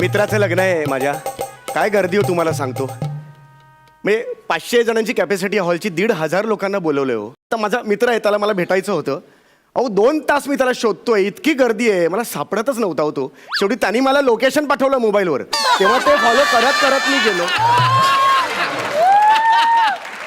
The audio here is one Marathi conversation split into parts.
मित्राचं लग्न आहे माझ्या. काय गर्दी हो तुम्हाला सांगतो. म्हणजे पाचशे जणांची कॅपॅसिटी हॉलची दीड हजार लोकांना बोलवलं हो. तर माझा मित्र आहे त्याला मला भेटायचं होतं. अहो दोन तास मी त्याला शोधतोय इतकी गर्दी आहे. मला सापडतच नव्हता हो तो. शेवटी त्यांनी मला लोकेशन पाठवलं मोबाईलवर तेव्हा ते फॉलो करत करत मी गेलो.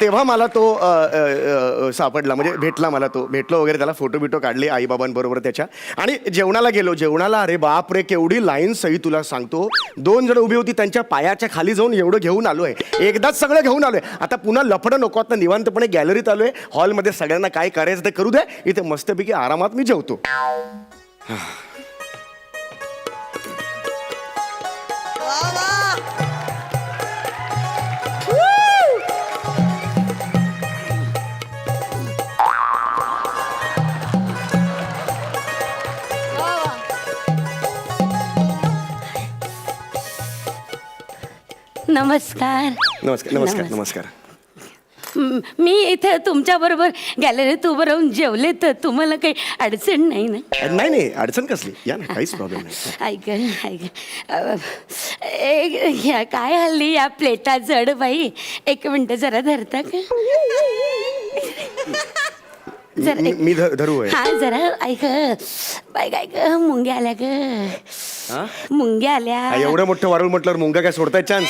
तेव्हा मला तो अ, अ, अ, सापडला. म्हणजे भेटला मला तो. भेटलो वगैरे त्याला फोटो बिटो काढले आईबाबांबरोबर त्याच्या. आणि जेवणाला गेलो. जेवणाला अरे बाप रे केवढी लाईन सही तुला सांगतो. दोन जण उभी होती त्यांच्या पायाच्या खाली जाऊन एवढं घेऊन आलो आहे. एकदाच सगळं घेऊन आलो आहे. आता पुन्हा लफडं नको. आता निवांतपणे गॅलरीत आलो आहे. हॉलमध्ये सगळ्यांना काय करायचं ते करू दे इथे मस्तपैकी आरामात मी जेवतो. नमस्कार. नमस्कार नमस्कार नमस्कार. म- इथे तुमच्या बरोबर गॅलरीत उभं राहून जेवले तर तुम्हाला काही अडचण नाही ना? नाही नाही अडचण कसली? या ना काहीच प्रॉब्लेम नाही. ऐक ऐक. ह्या काय हल्ली या प्लेटा जड बाई? एक मिनिट जरा धरता का? जरा मी- धरू आहे हा जरा ऐक. बाई काय ग? मुंग्या आल्या ग? मुंग्या आल्या. हा, एवढं मोठं वारुळ म्हटल्यावर मुंगा काय सोडताय चान्स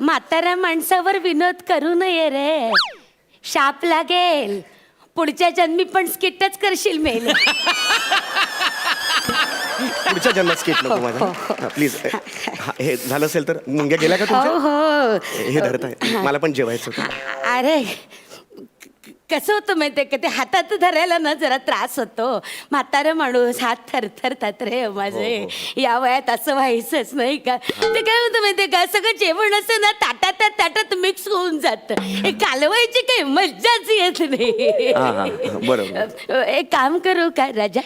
म्हाताऱ्या माणसावर विनोद करू नये रे. शाप लागेल. पुढच्या जन्मी पण स्किटच करशील मेल. पुढच्या जन्मात स्किट नको हो, माझा. प्लीज हे. झालं असेल तर मुंग्या गेल्या का हो तुमच्या हो. हे धरताय. मला पण जेवायचं होतं. अरे कसं होतं माहितीये का? ते हातात धरायला ना जरा त्रास होतो. म्हातारा माणूस हात थरथरतात रे माझे. या वयात असं व्हायचंच नाही का? ते काय होतं माहितीये का? सगळं जेवण असं ना ताटात ताटात मिक्स होऊन जातं. हे कालवायची काही मज्जाच येत नाही. हा, हा, हा, बरोबर. एक काम करू का राजा?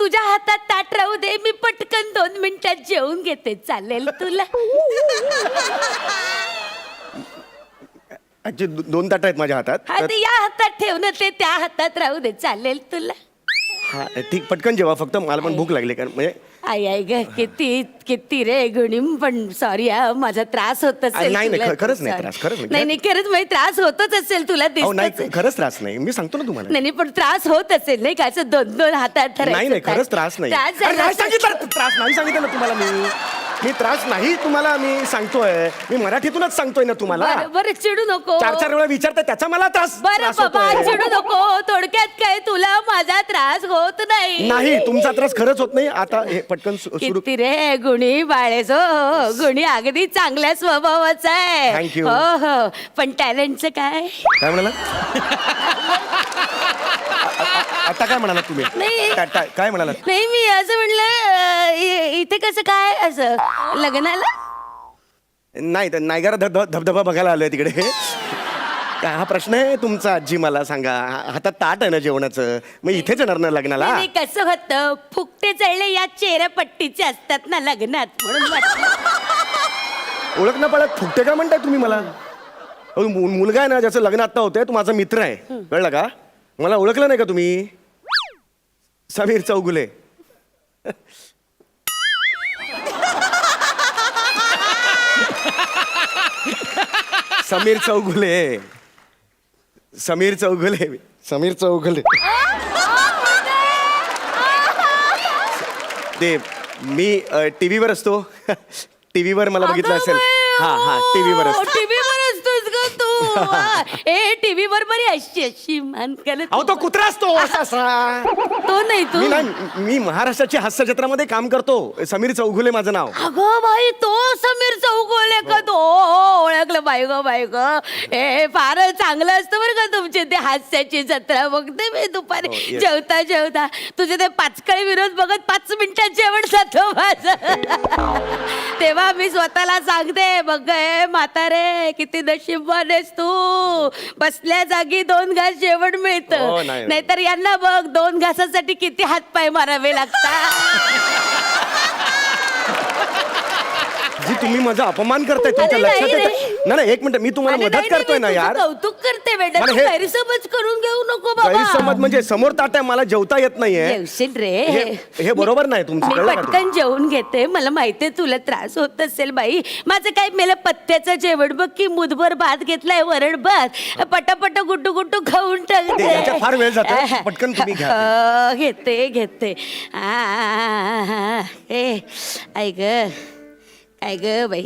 तुझ्या हातात ताट राहू दे मी पटकन दोन मिनिटात जेवून घेते. चालेल तुला? दो- दोन ताट आहेत माझ्या हातात हा तर- ते या हातात ठेवणं ते त्या हातात राहू दे चालेल तुला. हा ठीक पटकन जेवा फक्त मला पण भूक लागली कारण म्हणजे आई आई ग किती किती रे गुणीम पण सॉरी हा माझा त्रास होत असेल नाही, नाही, तुला. ख- खरंच नाही Sorry. त्रास, खरंच नाही. नाही नाही खरंच म्हणजे त्रास होतच असेल तुला अहो नाही खरंच त्रास नाही. मी सांगतो ना तुम्हाला. नाही नाही, पण त्रास होत असेल नाही का? असं दोन दोन हातात धरायचं नाही नाही. खरंच त्रास नाही. त्रास अरे, झाला नाही असेल- सांगितलं त्रास नाही सांगितलं ना तुम्हाला मी. मी त्रास नाही तुम्हाला मी सांगतोय. मी मराठीतूनच सांगतोय ना तुम्हाला. बरं बरं चिडू नको. चार चार वेळा विचारताय त्याचा मला त्रास बरं त्रास बाबा होतोय. चिडू नको. थोडक्यात काय तुला माझा त्रास होत नाही. नाही तुमचा त्रास खरंच होत नाही. आता हे सु- सुरू किती रे गुणी बाळेस हो गुणी अगदी चांगल्या स्वभावाचा आहे. You. हो हो. पण टॅलेंटचं काय? काय म्हणाला? आता काय म्हणालात तुम्ही? नाही. काय- म्हणालात? नाही मी असं म्हणलं अं, इ- इथे कसं काय? असं लग्नाला? नाही तर नायगारा धब धब- धबधबा बघायला आलोय तिकडे. काय हा प्रश्न आहे तुमचा आजी मला सांगा. हा- हातात ताट आहे ना जेवणाचं? मग इथेच येणार ना लग्नाला? नाही, कसं होतं? फुकटे चढले या चेहऱ्यापट्टीचे असतात ना लग्नात म्हणून. ओळख ना पडत फुकटे का म्हणताय तुम्ही मला? अहो, मु- मुलगा आहे ना ज्याचं लग्न आता होतंय तो माझा मित्र आहे. कळलं का? मला ओळखलं नाही का तुम्ही? समीर चौगुले. समीर चौगुले. समीर चौगुले समीर चौगुले ते मी टीव्हीवर असतो. टीव्हीवर मला बघितलं असेल. हा हा टीव्हीवर हो, असतो. तू वा. ए टीव्ही वर बरी अशी अशी मान करत अहो तो कुत्रा असतो असा असा तो नाही तू. मी नाही मी महाराष्ट्राची हास्य जत्रामध्ये काम करतो. समीर चौघुले माझं नाव. अगं बाई तो समीर चौगोले का तो? ओळखलं बाई ग बाई ग. ए फार चांगलं असतं बरं का तुमचे ते हास्याची जत्रा. बघते मी दुपारी. हो, yes. जेवता जेवता. तुझे ते पाचकळी विरोध बघत पाच मिनिटात जेवण जातो माझं. तेव्हा मी स्वतःला सांगते बघ ए म्हातारे किती नशीबवान आहेस तू. बसल्या जागी दोन घास जेवण हो, मिळतं नाही, नाही. नाहीतर यांना बघ दोन घासासाठी किती हातपाय मारावे लागतात. तुम्ही माझा अपमान करताय तुमच्या अरे लक्षात नाही येतं? नाही नाही एक मिनिट मी तुम्हाला अरे मदत करतोय मी ना तुझं यार. कौतुक करते मला हे- गैरसमज करून घेऊ नको बाबा. गैरसमज म्हणजे समोर ताट आहे मला जेवता येत नाहीये. जेवशील रे. हे- हे बरोबर नाही तुमचं, मी कळलं का पटकन जेवून घेते मला माहितीये तुला त्रास होत असेल बाई. माझं काय मेला पत्त्याचं जेवण बघ की मुदभर भात घेतलाय वरण भात. पटापट गुट्टू गुट्टू खाऊन ते याच्यात फार वेळ जातो. टाकते पटकन तुम्ही घ्या. घेते घेते. आ, आ, आ, आ. ए ऐक काय ग बाई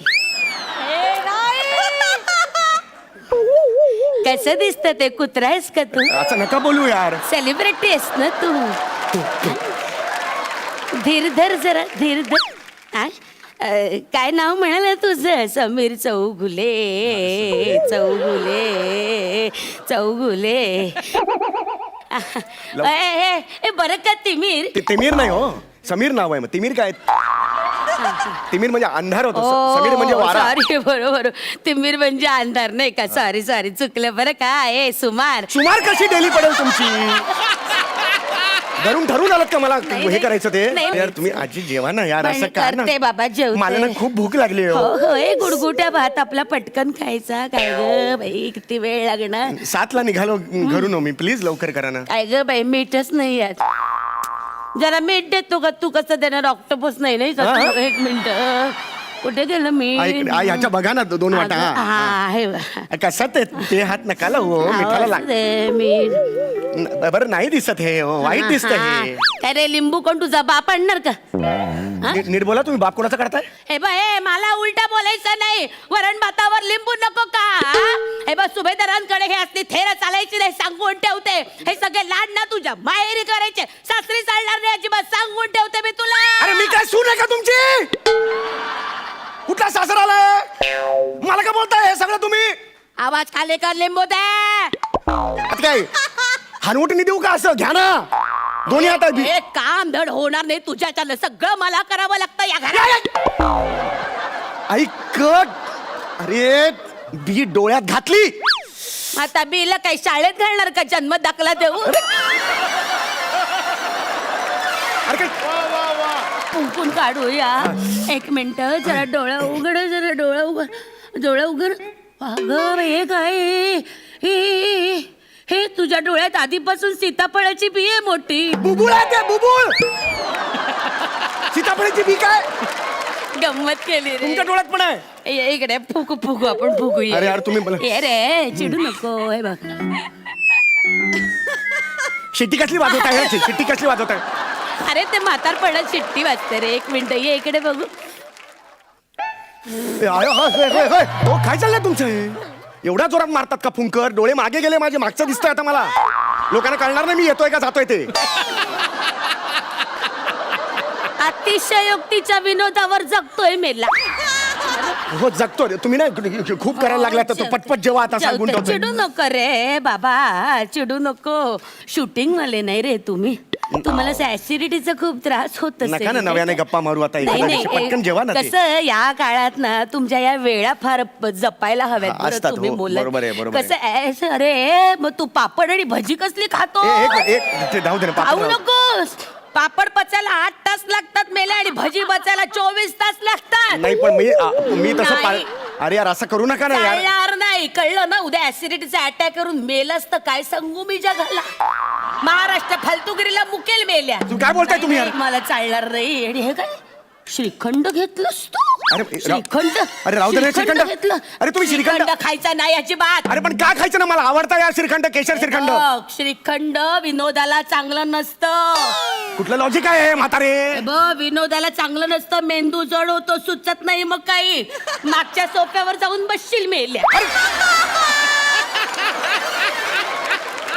कसं दिसत ते कुत्रा आहेस का तू असं नका बोलू यार सेलिब्रिटी आहेस ना तू धीर धर जरा धीर धर आ? अ, काय नाव म्हणाल तुझं समीर चौगुले चौगुले चौगुले आ, ए, ए, ए, बरं का तिमीर ते तिमीर नाही हो समीर नाव आहे मग तिमीर काय तिमीर म्हणजे अंधार होतो. स- समीर म्हणजे वारा. सॉरी बरोबर. तिमीर म्हणजे अंधार नाही का? सॉरी सॉरी चुकलं बरं का? ए सुमार. सुमार कशी डेली पडेल तुमची? धरून ठरून आलात का मला? नाही, हे नाही. करायचं ते? नाही, यार तुम्ही आजी जेवा ना यार पण असं काय करते बाबा, जेवते. मला ना खूप भूक लागली हो. हो हो. ए गुडगुट्या भात आपला पटकन खायचा. काय ग बाई किती वेळ लागणार? सातला निघालो घरून हो मी. प्लीज लवकर करा ना. काय ग बाई मीठच नाही यात. जरा मीठ देतो का तू कसं देणार? ऑक्टोपस नाही नाही का? हा. एक मिनिट कुठे गेलं मीठ? ऐक- आ, ह्याच्या बघा ना दो- दोन वाटा हा. हा आहे बा. कसं ते ते हात नकाला हो मिठाला आवाज लाग दे, मीठ. न- बरं नाही दिसत हे हो, वाईट दिसत हा, हा. हे काय रे लिंबू कोण तुझा बाप आणणार का? नी- नीट बोला तुम्ही बाप कोणाचा काढताय? हे बा हे मला उलटा बोलायचं नाही. वरण भातावर लिंबू नको का? हा? हे बा सुभेदारांकडे हे असली थेर चालायची नाही सांगून ठेवते. हे सगळे लाड ना तुझ्या माहेरी करायचे. बोलताय हे सगळं तुम्ही? आवाज खाली कर लिंबू दे आता काय हनवटीने देऊ का असं घ्या ना. दोन्ही हे काम धड होणार नाही तुझ्याच्यानं सगळं मला करावं लागतं या घरात. ऐक अरे बी डोळ्यात घातली. आता बीला काही शाळेत घालणार का? जन्म दाखला देऊ? अरे. काय? कुंकून काढूया. एक मिनिट जरा डोळा उघड जरा डोळा उघड. डोळा उघड. अगं हे काय हे हे तुझ्या डोळ्यात आधीपासून सीताफळाची बी आहे मोठी. बुबुळ आहे ते बुबुळ! सीताफळाची बी काय? गंमत केली रे. तुमच्या डोळ्यात पण आहे? इकडे फुकू फुकू आपण फुकूया अरे यार, तुम्ही मला- ये रे चिडू नको हे बघ शेती कसली वाजवताय हे? शेती कसली वाजवताय? अरे ते म्हातारपणात चिट्टी वाजते रे. एक मिनिट ये इकडे बघू. ए, आय, होय, होय, होय, होय. हो काय चाललंय तुमचं? हे? एवढ्या जोरात मारतात का फुंकर? डोळे मागे गेले माझे मागचं दिसतंय आता मला. लोकांना कळणार नाही मी येतोय का जातोय ते. अतिशयोक्तीच्या विनोदावर जगतोय मेला. हो जगतो रे तुम्ही ना खूप करायला लागला तर तो पटपट जेव्हा आता सांगून चिडू नको रे बाबा. चिडू नको. शूटिंग वाले नाही रे तुम्ही. तुम्हाला ऍसिडिटीचा खूप त्रास होत नका ना नव्याने? गप्पा मारू आता एखाद्या दिवशी. पटकन जेवा ना ते. कसं या काळात ना तुमच्या या वेळा फार प- जपायला हव्यात हा, बरं असतात, तुम्ही हो, बरोबर आहे, बरोबर आहे. कसं आहे, अरे मग तू पापड आणि भजी कसली खातो ए, एक एक ते जाऊ दे ना पापड खाऊ राहू. नकोस पापड पचायला आठ तास लागतात मेले आणि भजी पचायला चोवीस तास लागतात. नाही पण मी आ, मी तसं नाही. अरे यार असं करू नका ना यार. चालणार नाही. कळलं ना उद्या ऍसिडिटीचा अटॅक करून मेलच तर काय सांगू मी जगाला? महाराष्ट्र फालतुगिरीला मुकेल मेल्या. तू काय बोलताय तुम्ही यार? मला चालणार नाही. आणि हे काय? श्रीखंड घेतलंस तू? अरे, राव- श्रीखंड अरे, राहू दे रे, श्रीखंड. घेतलं. अरे, तुम्ही श्रीखंड- खायचा नाही याची बात. अरे पण काय खायचं ना मला आवडतं यार श्रीखंड केशर श्रीखंड. बघ, श्रीखंड विनोदाला चांगलं नसतं. कुठलं लॉजिक आहे हे, म्हातारे? विनोदाला चांगलं नसतं. मेंदू जड होतो सुचत नाही मग काही. मागच्या सोफ्यावर जाऊन बसशील मेल्या ब-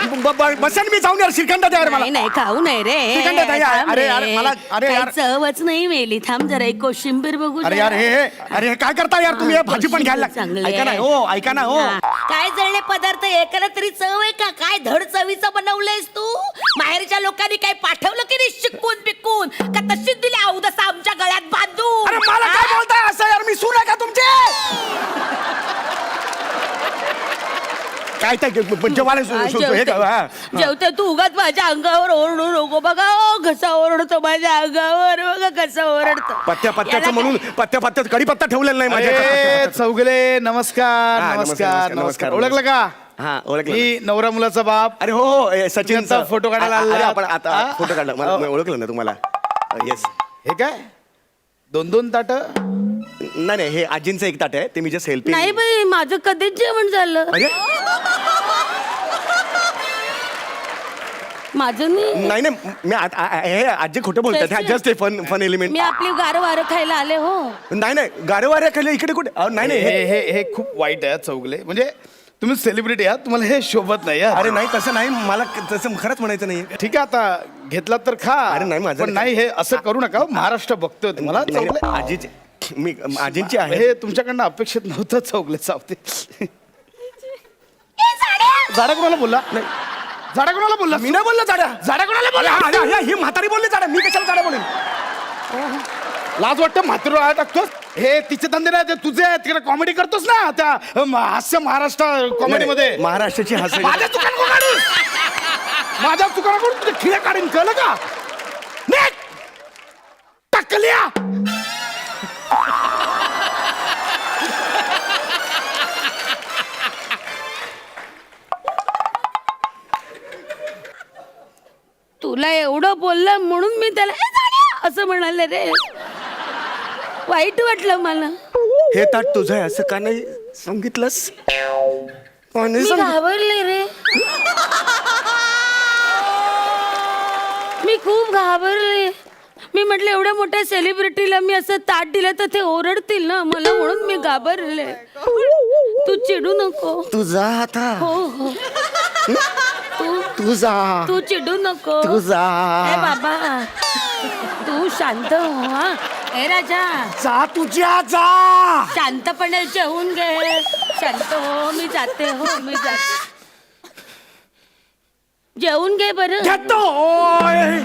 बसेन मी जाऊन यार श्रीखंड द्या मला नाही नाही खाऊ नाही रे श्रीखंड ताई, थांब अरे, रे. मला- अरे, काही. चवच नाही मेली थांब जरा एक कोशिंबीर बघू अरे जरा. यार हे हे अरे हे काय करता यार तुम्ही हे भाजी पण घ्यायला चांगली लाग- ऐका ना आहे. हो ऐका ना हो हा. काय जळले पदार्थ एकाला तरी चव आहे का काय धड चवीचं बनवलंयस तू माहेरच्या लोकांनी काय पाठवलं की नाही शिकून बिकून का तशीच दिली अवदसा आमच्या गळ्यात बांधून अरे मला काय हा? बोलताय असं यार मी सून आहे का तुमचे काय काय जेवायला शो- हा, हे का? हा. जेवते तू उगाच माझ्या अंगावर ओरडू नको बघा ओ कसा ओरडतो माझ्या अंगावर बघा कसा ओरडतो पत्त्या पत्त्याचं याला म्हणून पत्त्या पत्त्यात कडीपत्ता ठेवलेला नाही माझ्या चौगले नमस्कार हा, नमस्कार, नमस्कार नमस्कार, नमस्कार नमस्कार. ओळखलं का हा ओळखलं मी नवरा मुलाचा बाप अरे हो हो ए, सचिन आता फोटो काढायला आ- आ- अरे, आलात. आपण आता हा? फोटो काढला मला हो. मी ओळखलं ना तुम्हाला येस हे काय दोन दोन ताट नाही नाही हे आजींचं एक ताट आहे. ते मी जस्ट हेल्पिंग नाही बाई माझं कधीच जेवण झालं. अरे माझं मी नाही नाही मी आ- आ- आ- हे आजी खोटं बोलतात. जस्ट फन फन एलिमेंट मी आपली गार वारं खायला आले हो. नाही नाही गारेवाऱ्या खाली इकडे कुठे? अहो, नाही नाही हे हे हे हे खूप वाईट आहे चौगले. म्हणजे तुम्ही सेलिब्रिटी आहात तुम्हाला हे शोभत नाही. अरे नाही तसं नाही. मला क- तसं खरंच म्हणायचं नाही ठीक आहे आता घेतलात तर खा. अरे नाही, माझं पण नाही. नाही हे असं करू नका. महाराष्ट्र बघतोय तुम्हाला. चौगले आजीची मी आजींची आहे हे तुमच्याकडनं अपेक्षित नव्हतं चौगले सावते. झाडा! कोणाला बोलला? नाही. झाडा कोणाला बोलला? मी नाही बोललो जाड्या झाडा कोणाला बोलला? हा, हा, हा, ही म्हातारी बोलली जाड्या मी कशाला जाड्या बोलेन? लाज वाटतं म्हात्र आळ टाकतोस? हे तिचे धंदे नाही ते तुझे आहेत. तिकडे कॉमेडी करतोस ना त्या हास्य महाराष्ट्र कॉमेडी मध्ये महाराष्ट्राची हस माझ्या काढूस. माझ्या चुका नको तुझे खिळे काढीन कळलं का? निघ! टाकल्या! तुला एवढं बोललं म्हणून मी त्याला! असं म्हणाले रे. वाईट वाटलं मला. हे ताट तुझं आहे असं का नाही सांगितलंस? मी सांगितलं? घाबरले रे. मी खूप घाबरले. मी म्हटलं एवढ्या मोठ्या सेलिब्रिटीला मी असं ताट दिलं तर ते ओरडतील ना? मला म्हणून मी घाबरले. तू चिडू नको. तू जा आता. हो हो. तू तू जा तू चिडू नको. तू जा ए बाबा. तू शांत हो हा. ए राजा. जा तुझ्या जा. शांतपणे जेवून घे. शांत हो मी जाते हो मी जाते. जेवून घे बरं. घेतोय